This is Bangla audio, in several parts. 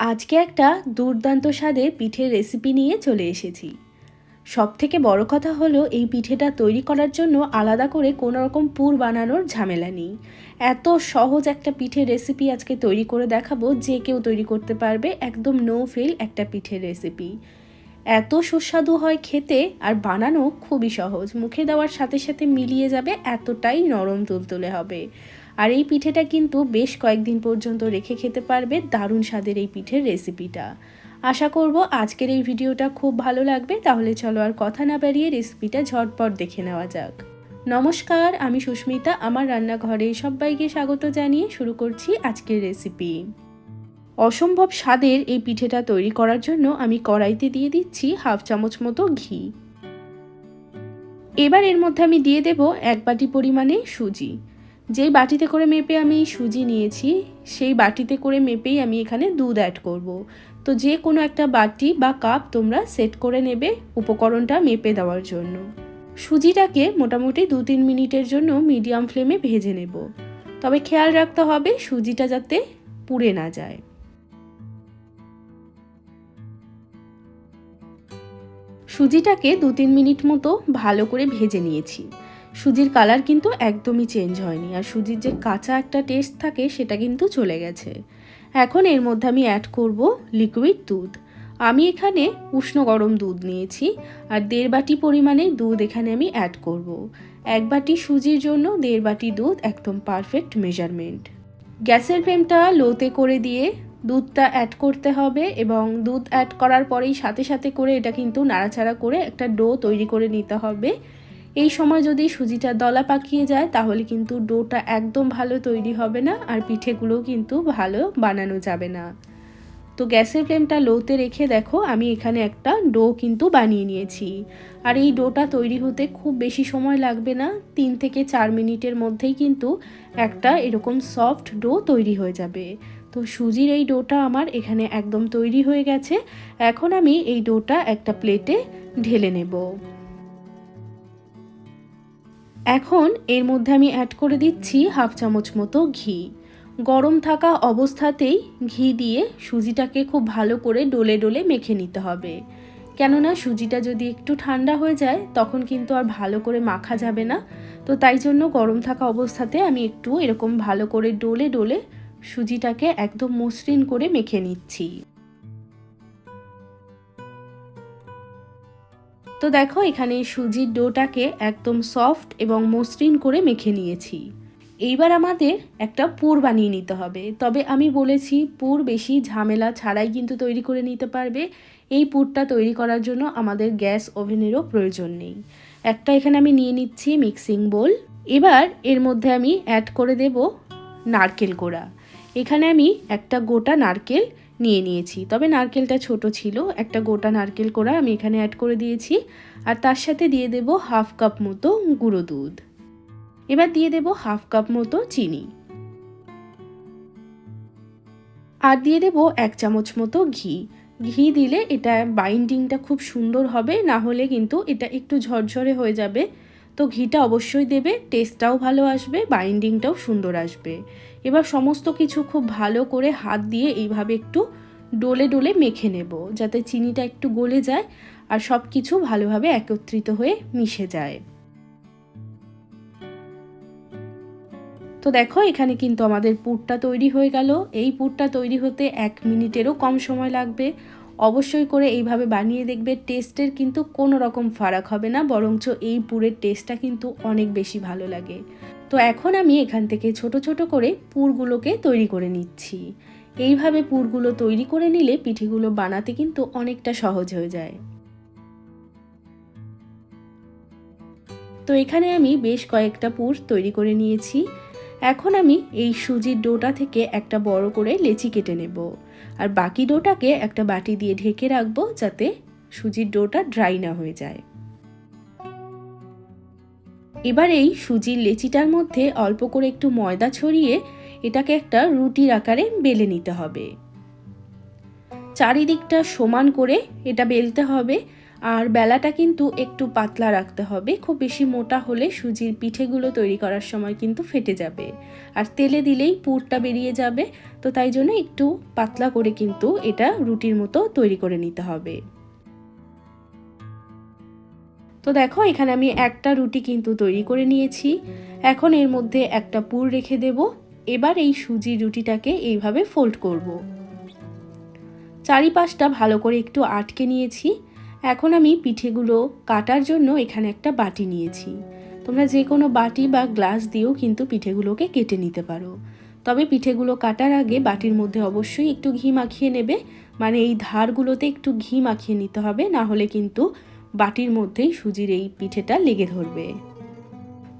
আজকে একটা দুর্দান্ত স্বাদের পিঠের রেসিপি নিয়ে চলে এসেছি। সব থেকে বড় কথা হলো, এই পিঠেটা তৈরি করার জন্য আলাদা করে কোনো রকম পুর বানানোর ঝামেলা নেই। এত সহজ একটা পিঠের রেসিপি আজকে তৈরি করে দেখাবো, যে কেউ তৈরি করতে পারবে একদম নো ফেল একটা পিঠের রেসিপি এত সুস্বাদু হয় খেতে আর বানানো খুবই সহজ। মুখে দেওয়ার সাথে সাথে মিলিয়ে যাবে এতটাই নরম তুলতুলে হবে। আর এই পিঠেটা কিন্তু বেশ কয়েকদিন পর্যন্ত রেখে খেতে পারবে দারুণ স্বাদের এই পিঠের রেসিপিটা। আশা করব আজকের এই ভিডিওটা খুব ভালো লাগবে, তাহলে চলো আর কথা না বাড়িয়ে রেসিপিটা ঝটপট দেখে নেওয়া যাক। নমস্কার, আমি সুস্মিতা, আমার রান্নাঘরে সবাইকে স্বাগত জানিয়ে শুরু করছি আজকের রেসিপি। অসম্ভব স্বাদের এই পিঠেটা তৈরি করার জন্য আমি কড়াইতে দিয়ে দিচ্ছি হাফ চামচ মতো ঘি। এবার এর মধ্যে আমি দিয়ে দেব এক বাটি পরিমাণে সুজি। যেই বাটিতে করে মেপে আমি সুজি নিয়েছি, সেই বাটিতে করে মেপেই আমি এখানে দুধ অ্যাড করব। তো যে কোনো একটা বাটি বা কাপ তোমরা সেট করে নেবে উপকরণটা মেপে দেওয়ার জন্য। সুজিটাকে মোটামুটি দু তিন মিনিটের জন্য মিডিয়াম ফ্লেমে ভেজে নেব। তবে খেয়াল রাখতে হবে সুজিটা যাতে পুড়ে না যায়। সুজিটাকে দু তিন মিনিট মতো ভালো করে ভেজে নিয়েছি। সুজির কালার কিন্তু একদমই চেঞ্জ হয়নি। আর সুজির যে কাঁচা একটা টেস্ট থাকে, সেটা কিন্তু চলে গেছে। এখন এর মধ্যে আমি অ্যাড করব লিকুইড দুধ। আমি এখানে উষ্ণ গরম দুধ নিয়েছি, আর দেড় বাটি পরিমাণে দুধ এখানে আমি অ্যাড করব। এক বাটি সুজির জন্য দেড় বাটি দুধ একদম পারফেক্ট মেজারমেন্ট গ্যাসের ফ্লেমটা লোতে করে দিয়ে দুধটা অ্যাড করতে হবে এবং দুধ অ্যাড করার পরেই সাথে সাথে করে এটা কিন্তু নাড়াচাড়া করে একটা ডো তৈরি করে নিতে হবে। এই সময় যদি সুজিটা দলা পাকিয়ে যায়, তাহলে কিন্তু ডোটা একদম ভালো তৈরি হবে না আর পিঠেগুলোও কিন্তু ভালো বানানো যাবে না। তো গ্যাসের ফ্লেমটা লোতে রেখে দেখো, আমি এখানে একটা ডো কিন্তু বানিয়ে নিয়েছি। আর এই ডোটা তৈরি হতে খুব বেশি সময় লাগবে না, তিন থেকে চার মিনিটের মধ্যেই কিন্তু একটা এরকম সফট ডো তৈরি হয়ে যাবে। তো সুজির এই ডোটা আমার এখানে একদম তৈরি হয়ে গেছে, এখন আমি এই ডোটা একটা প্লেটে ঢেলে নেব। এখন এর মধ্যে আমি অ্যাড করে দিচ্ছি হাফ চামচ মতো ঘি। গরম থাকা অবস্থাতেই ঘি দিয়ে সুজিটাকে খুব ভালো করে ডোলে ডোলে মেখে নিতে হবে। কেননা সুজিটা যদি একটু ঠান্ডা হয়ে যায়, তখন কিন্তু আর ভালো করে মাখা যাবে না। তো তাই জন্য গরম থাকা অবস্থাতে আমি একটু এরকম ভালো করে ডোলে ডোলে সুজিটাকে একদম মসৃণ করে মেখে নিচ্ছি। তো দেখো, এখানে সুজির ডোটাকে একদম সফট এবং মসৃণ করে মেখে নিয়েছি। এইবার আমাদের একটা পুর বানিয়ে নিতে হবে। তবে আমি বলেছি, পুর বেশি ঝামেলা ছাড়াই কিন্তু তৈরি করে নিতে পারবে। এই পুরটা তৈরি করার জন্য আমাদের গ্যাস ওভেনেরও প্রয়োজন নেই। একটা এখানে আমি নিয়ে নিচ্ছি মিক্সিং বোল। এবার এর মধ্যে আমি অ্যাড করে দেব নারকেল কোড়া। এখানে আমি একটা গোটা নারকেল নিয়ে নিয়েছি। তবে নারকেলটা ছোট ছিল, একটা গোটা নারকেল কোড়া আমি এখানে অ্যাড করে দিয়েছি। আর তার সাথে দিয়ে দেব হাফ কাপ মতো গুঁড়ো দুধ। এবার দিয়ে দেব হাফ কাপ মতো চিনি। আর দিয়ে দেব এক চামচ মতো ঘি। ঘি দিলে এটা বাইন্ডিংটা খুব সুন্দর হবে, না হলে কিন্তু এটা একটু ঝরঝরে হয়ে যাবে। তো ঘিটা অবশ্যই দেবে টেস্টটাও ভালো আসবে বাইন্ডিংটাও সুন্দর আসবে। এবার সমস্ত কিছু খুব ভালো করে হাত দিয়ে এইভাবে একটু ডোলে ডোলে মেখে নেব, যাতে চিনিটা একটু গলে যায় আর সব কিছু ভালোভাবে একত্রিত হয়ে মিশে যায়। তো দেখো, এখানে কিন্তু আমাদের পুরটা তৈরি হয়ে গেল। এই পুরটা তৈরি হতে এক মিনিটেরও কম সময় লাগবে। অবশ্যই করে এইভাবে বানিয়ে দেখবে, টেস্টের কিন্তু কোনো রকম ফারাক হবে না, বরঞ্চ এই পুরের টেস্টটা কিন্তু অনেক বেশি ভালো লাগে। তো এখন আমি এখান থেকে ছোট ছোট করে পুরগুলোকে তৈরি করে নিচ্ছি। এইভাবে পুরগুলো তৈরি করে নিলে পিঠেগুলো বানাতে কিন্তু অনেকটা সহজ হয়ে যায়। তো এখানে আমি বেশ কয়েকটা পুর তৈরি করে নিয়েছি। এখন আমি এই সুজির ডোটা থেকে একটা বড় করে লেচি কেটে নেব। আর বাকি ডোটাকে একটা বাটি দিয়ে ঢেকে রাখব যাতে সুজির ডোটা ড্রাই না হয়ে যায়। এবার এই সুজির লেচিটার মধ্যে অল্প করে একটু ময়দা ছড়িয়ে এটাকে একটা রুটির আকারে বেলে নিতে হবে। চারিদিকটা সমান করে এটা বেলতে হবে আর বেলাটা কিন্তু একটু পাতলা রাখতে হবে। খুব বেশি মোটা হলে সুজির পিঠেগুলো তৈরি করার সময় কিন্তু ফেটে যাবে। আর তেলে দিলেই পুরটা বেরিয়ে যাবে। তো তাই জন্য একটু পাতলা করে কিন্তু এটা রুটির মতো তৈরি করে নিতে হবে। তো দেখো, এখানে আমি একটা রুটি কিন্তু তৈরি করে নিয়েছি। এখন এর মধ্যে একটা পুর রেখে দেব। এবার এই সুজি রুটিটাকে এইভাবে ফোল্ড করব। চারিপাশটা ভালো করে একটু আটকে নিয়েছি। এখন আমি পিঠেগুলো কাটার জন্য এখানে একটা বাটি নিয়েছি। তোমরা যে কোনো বাটি বা গ্লাস দিয়েও কিন্তু পিঠেগুলোকে কেটে নিতে পারো। তবে পিঠেগুলো কাটার আগে বাটির মধ্যে অবশ্যই একটু ঘি মাখিয়ে নেবে। মানে এই ধারগুলোতে একটু ঘি মাখিয়ে নিতে হবে, না হলে কিন্তু বাটির মধ্যেই সুজির এই পিঠেটা লেগে ধরবে।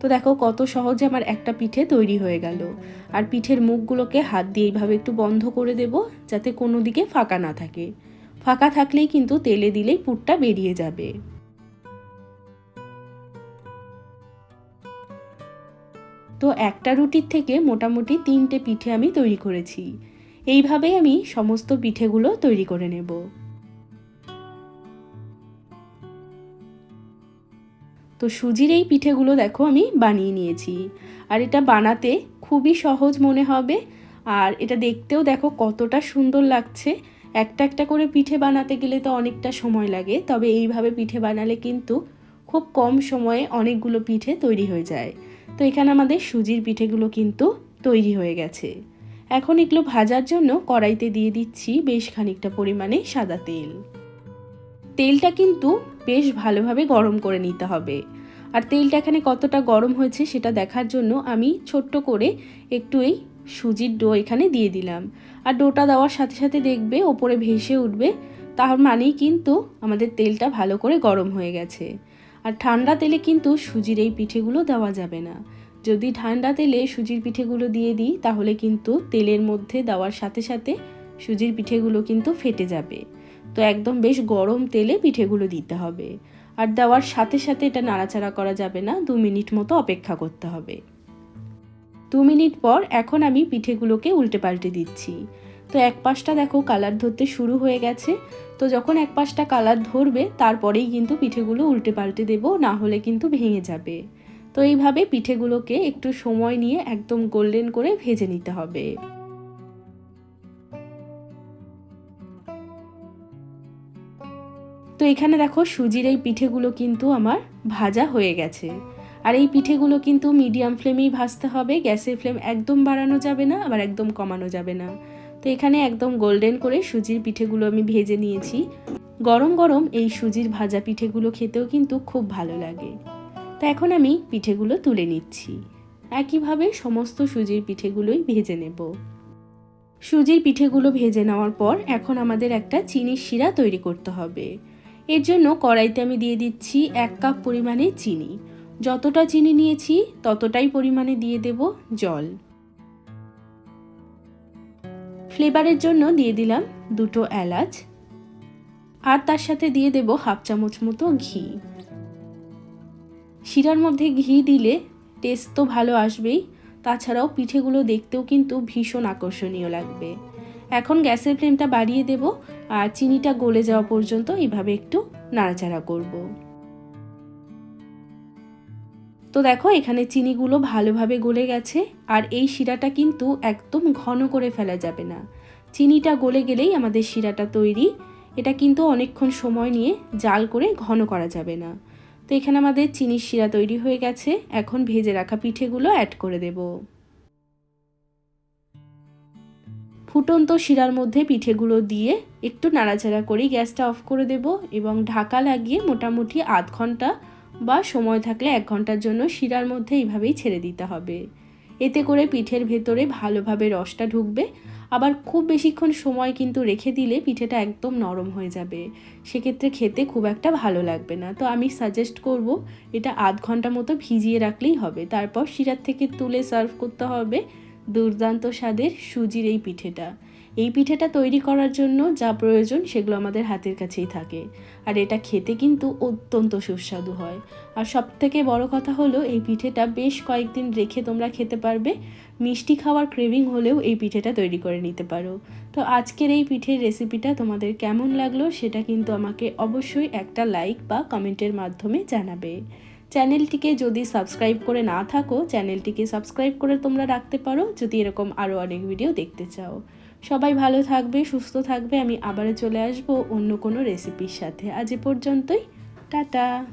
তো দেখো কত সহজে আমার একটা পিঠে তৈরি হয়ে গেল। আর পিঠের মুখগুলোকে হাত দিয়ে এইভাবে একটু বন্ধ করে দেব, যাতে কোনো দিকে ফাঁকা না থাকে। ফাঁকা থাকলেই কিন্তু তেলে দিলেই পুরটা বেরিয়ে যাবে। তো একটা রুটির থেকে মোটামুটি তিনটে পিঠে আমি তৈরি করেছি। এইভাবেই আমি সমস্ত পিঠেগুলো তৈরি করে নেব। তো সুজির এই পিঠেগুলো দেখো আমি বানিয়ে নিয়েছি। আর এটা বানাতে খুবই সহজ মনে হবে। আর এটা দেখতেও দেখো কতটা সুন্দর লাগছে। একটা একটা করে পিঠে বানাতে গেলে তো অনেকটা সময় লাগে, তবে এইভাবে পিঠে বানালে কিন্তু খুব কম সময়ে অনেকগুলো পিঠে তৈরি হয়ে যায়। তো এখানে আমাদের সুজির পিঠেগুলো কিন্তু তৈরি হয়ে গেছে। এখন এগুলো ভাজার জন্য কড়াইতে দিয়ে দিচ্ছি বেশ খানিকটা পরিমাণে সাদা তেল। তেলটা কিন্তু বেশ ভালোভাবে গরম করে নিতে হবে। আর তেলটা এখানে কতটা গরম হয়েছে সেটা দেখার জন্য আমি ছোট্ট করে একটু এই সুজির ডো এখানে দিয়ে দিলাম। আর ডোটা দেওয়ার সাথে সাথে দেখবে ওপরে ভেসে উঠবে। তার মানেই কিন্তু আমাদের তেলটা ভালো করে গরম হয়ে গেছে। আর ঠান্ডা তেলে কিন্তু সুজির এই পিঠেগুলো দেওয়া যাবে না। যদি ঠান্ডা তেলে সুজির পিঠেগুলো দিয়ে দিই, তাহলে কিন্তু তেলের মধ্যে দেওয়ার সাথে সাথে সুজির পিঠেগুলো কিন্তু ফেটে যাবে। তো একদম বেশ গরম তেলে পিঠেগুলো দিতে হবে। আর দেওয়ার সাথে সাথে এটা নাড়াচাড়া করা যাবে না, দু মিনিট মতো অপেক্ষা করতে হবে। দু মিনিট পর এখন আমি পিঠেগুলোকে উল্টে পাল্টে দিচ্ছি। তো এক পাশটা দেখো কালার ধরতে শুরু হয়ে গেছে। তো যখন এক পাশটা কালার ধরবে, তারপরেই কিন্তু পিঠেগুলো উল্টে পাল্টে দেব, না হলে কিন্তু ভেঙে যাবে। তো এইভাবে পিঠেগুলোকে একটু সময় নিয়ে একদম গোল্ডেন করে ভেজে নিতে হবে। তো এখানে দেখো সুজির এই পিঠেগুলো কিন্তু আমার ভাজা হয়ে গেছে। আর এই পিঠেগুলো কিন্তু মিডিয়াম ফ্লেমেই ভাজতে হবে, গ্যাসের ফ্লেম একদম বাড়ানো যাবে না, আবার একদম কমানো যাবে না। তো এখানে একদম গোল্ডেন করে সুজির পিঠেগুলো আমি ভেজে নিয়েছি। গরম গরম এই সুজির ভাজা পিঠেগুলো খেতেও কিন্তু খুব ভালো লাগে। তো এখন আমি পিঠেগুলো তুলে নিচ্ছি। একইভাবে সমস্ত সুজির পিঠেগুলোই ভেজে নেব। সুজির পিঠেগুলো ভেজে নেওয়ার পর এখন আমাদের একটা চিনির শিরা তৈরি করতে হবে। এর জন্য কড়াইতে আমি দিয়ে দিচ্ছি এক কাপ পরিমাণে চিনি। যতটা চিনি নিয়েছি, ততটাই পরিমাণে দিয়ে দেব জল। ফ্লেভারের জন্য দিয়ে দিলাম দুটো এলাচ। আর তার সাথে দিয়ে দেব হাফ চামচ মতো ঘি। শিরার মধ্যে ঘি দিলে টেস্ট তো ভালো আসবেই, তাছাড়াও পিঠেগুলো দেখতেও কিন্তু ভীষণ আকর্ষণীয় লাগবে। এখন গ্যাসের ফ্লেমটা বাড়িয়ে দেব, আর চিনিটা গলে যাওয়া পর্যন্ত এইভাবে একটু নাড়াচাড়া করব। তো দেখো, এখানে চিনিগুলো ভালোভাবে গলে গেছে আর এই শিরাটা কিন্তু একদম ঘন করে ফেলা যাবে না। চিনিটা গলে গেলেই আমাদের শিরাটা তৈরি। এটা কিন্তু অনেকক্ষণ সময় নিয়ে জাল করে ঘন করা যাবে না। তো এখানে আমাদের চিনির শিরা তৈরি হয়ে গেছে। এখন ভেজে রাখা পিঠেগুলো অ্যাড করে দেব। ফুটন্ত শিরার মধ্যে পিঠেগুলো দিয়ে একটু নাড়াচাড়া করেই গ্যাসটা অফ করে দেব এবং ঢাকা লাগিয়ে মোটামুটি আধ ঘণ্টা বা সময় থাকলে এক ঘণ্টার জন্য শিরার মধ্যে এইভাবেই ছেড়ে দিতে হবে। এতে করে পিঠের ভেতরে ভালোভাবে রসটা ঢুকবে। আবার খুব বেশিক্ষণ সময় কিন্তু রেখে দিলে পিঠেটা একদম নরম হয়ে যাবে। সেক্ষেত্রে খেতে খুব একটা ভালো লাগবে না। তো আমি সাজেস্ট করব, এটা আধ ঘণ্টা মতো ভিজিয়ে রাখলেই হবে। তারপর শিরার থেকে তুলে সার্ভ করতে হবে। দুর্দান্ত স্বাদের সুজির এই পিঠেটা। এই পিঠেটা তৈরি করার জন্য যা প্রয়োজন সেগুলো আমাদের হাতের কাছেই থাকে। আর এটা খেতে কিন্তু অত্যন্ত সুস্বাদু হয়। আর সব থেকে বড় কথা হলো, এই পিঠেটা বেশ কয়েকদিন রেখে তোমরা খেতে পারবে। মিষ্টি খাওয়ার ক্রেভিং হলেও এই পিঠেটা তৈরি করে নিতে পারো। তো আজকের এই পিঠের রেসিপিটা তোমাদের কেমন লাগল সেটা কিন্তু আমাকে অবশ্যই একটা লাইক বা কমেন্টের মাধ্যমে জানাবে। চ্যানেলটিকে যদি সাবস্ক্রাইব করে না থাকো, চ্যানেলটিকে সাবস্ক্রাইব করে তোমরা রাখতে পারো, যদি এরকম আরও অনেক ভিডিও দেখতে চাও। সবাই ভালো থাকবে, সুস্থ থাকবে, আমি আবারও চলে আসব অন্য কোনো রেসিপির সাথে। আজ এ পর্যন্তই, টাটা!